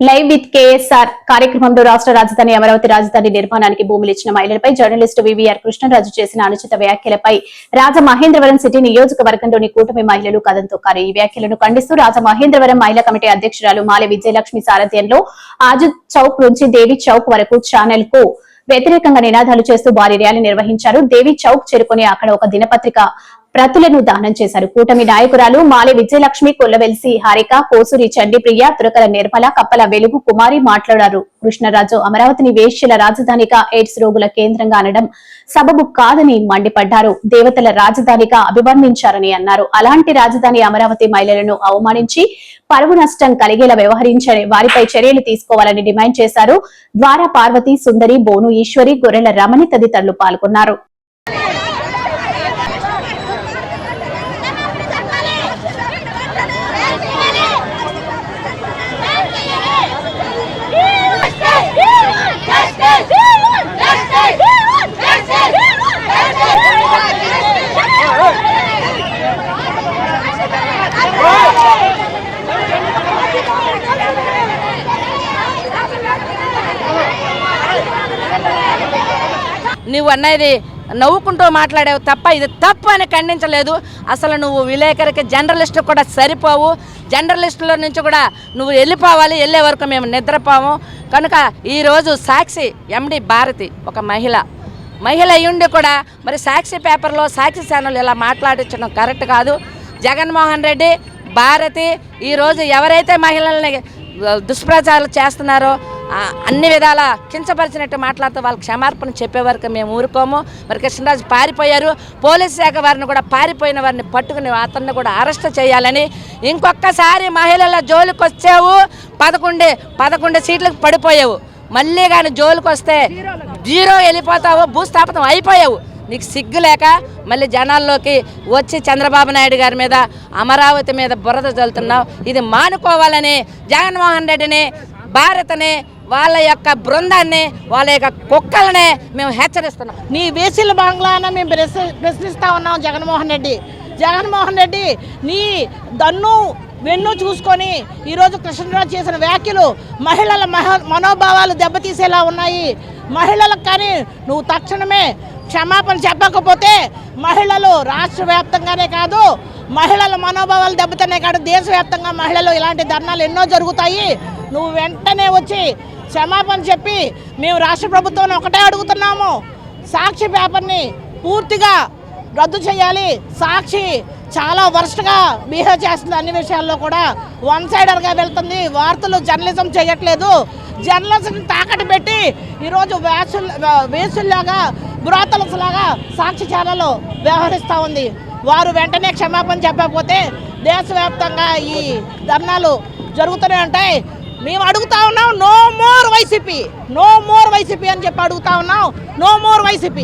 Live with KSR కార్యక్రమంలో రాష్ట్ర రాజధాని అమరావతి రాజధాని నిర్మాణానికి భూములు ఇచ్చిన మహిళలపై జర్నలిస్టు వివిఆర్ కృష్ణరాజు చేసిన అనుచిత వ్యాఖ్యలపై రాజమహేంద్రవరం సిటీ నియోజకవర్గంలోని కూటమి మహిళలు కథంతో కారు. ఈ వ్యాఖ్యలను ఖండిస్తూ రాజమహేంద్రవరం మహిళా కమిటీ అధ్యక్షురాలు మాలె విజయలక్ష్మి సారథ్యంలో ఆజు చౌక్ నుంచి దేవి చౌక్ వరకు ఛానల్కు వ్యతిరేకంగా నినాదాలు చేస్తూ భారీ ర్యాలీ నిర్వహించారు. దేవి చౌక్ చేరుకుని అక్కడ ఒక దినపత్రిక ప్రతులను దానం చేశారు. కూటమి నాయకురాలు మాలె విజయలక్ష్మి కొల్లవెల్సి హారిక కోసూరి చండిప్రియ తురకల నిర్మల కప్పల వెలుగు కుమారి మాట్లాడారు. కృష్ణరాజు అమరావతిని వేష్యల రాజధానిగా ఎయిడ్స్ రోగుల కేంద్రంగా అనడం సబబు కాదని మండిపడ్డారు. దేవతల రాజధానిగా అభివర్ణించారని అన్నారు. అలాంటి రాజధాని అమరావతి మహిళలను అవమానించి పరువు నష్టం కలిగేలా వ్యవహరించని వారిపై చర్యలు తీసుకోవాలని డిమాండ్ చేశారు. ద్వారా పార్వతి సుందరి బోను ఈశ్వరి గొర్రెల రమణి తదితరులు పాల్గొన్నారు. నువ్వు అన్నది నవ్వుకుంటూ మాట్లాడావు తప్ప ఇది తప్పు అని ఖండించలేదు. అసలు నువ్వు విలేకరికి జర్నలిస్ట్ కూడా సరిపోవు. జర్నలిస్టుల నుంచి కూడా నువ్వు వెళ్ళిపోవాలి. వెళ్ళే వరకు మేము నిద్రపోము. కనుక ఈరోజు సాక్షి ఎండి భారతి ఒక మహిళ. మహిళ అయ్యుండి కూడా మరి సాక్షి పేపర్లో సాక్షి ఛానల్ ఇలా మాట్లాడించడం కరెక్ట్ కాదు. జగన్మోహన్ రెడ్డి భారతి ఈరోజు ఎవరైతే మహిళల్ని దుష్ప్రచారాలు చేస్తున్నారో అన్ని విధాల కించపరిచినట్టు మాట్లాడుతూ వాళ్ళ క్షమార్పణ చెప్పే వరకు మేము ఊరుకోము. మరి కృష్ణరాజు పారిపోయారు. పోలీస్ శాఖ వారిని కూడా పారిపోయిన వారిని పట్టుకుని అతన్ని కూడా అరెస్ట్ చేయాలని ఇంకొకసారి మహిళల జోలికి వచ్చావు పదకొండు పదకొండు సీట్లకు పడిపోయావు. మళ్ళీ కానీ జోలికి వస్తే జీరో వెళ్ళిపోతావు భూస్థాపితం అయిపోయావు. నీకు సిగ్గు లేక మళ్ళీ జనాల్లోకి వచ్చి చంద్రబాబు నాయుడు గారి మీద అమరావతి మీద బురద చల్లుతున్నావు ఇది మానుకోవాలని జగన్మోహన్ రెడ్డిని భారత్ని వాళ్ళ యొక్క బృందాన్ని వాళ్ళ యొక్క కుక్కలనే మేము హెచ్చరిస్తున్నాం. నీ వేసిల బంగ్లాన మేము ప్రశ్న- ప్రశ్నిస్తా ఉన్నాం జగన్మోహన్ రెడ్డి. జగన్మోహన్ రెడ్డి నీ దన్ను వెన్ను చూసుకొని ఈరోజు కృష్ణరాజు చేసిన వ్యాఖ్యలు మహిళల మనోభావాలు దెబ్బతీసేలా ఉన్నాయి. మహిళలకు కానీ నువ్వు తక్షణమే క్షమాపణ చెప్పకపోతే మహిళలు రాష్ట్ర వ్యాప్తంగానే కాదు మహిళల మనోభావాలు దెబ్బతనే కాదు దేశవ్యాప్తంగా మహిళలు ఇలాంటి ధర్నాలు ఎన్నో జరుగుతాయి. నువ్వు వెంటనే వచ్చి క్షమాపణ చెప్పి మేము రాష్ట్ర ప్రభుత్వం ఒకటే అడుగుతున్నాము. సాక్షి పేపర్ని పూర్తిగా రద్దు చేయాలి. సాక్షి చాలా వరస్ట్గా బిహేవ్ చేస్తుంది అన్ని విషయాల్లో కూడా. వన్ సైడర్గా వెళ్తుంది. వార్తలు జర్నలిజం చేయట్లేదు. జర్నలిజం తాకట్టు పెట్టి ఈరోజు వేసు వేసుల్లాగా లాగా సాక్షి ఛానల్ వ్యవహరిస్తూ ఉంది. వారు వెంటనే క్షమాపణ చెప్పకపోతే దేశవ్యాప్తంగా ఈ ధర్నాలు జరుగుతూనే ఉంటాయి. మేము అడుగుతా ఉన్నాం no more YCP no more YCP అని చెప్పి అడుగుతా ఉన్నాం నో మోర్ వైసీపీ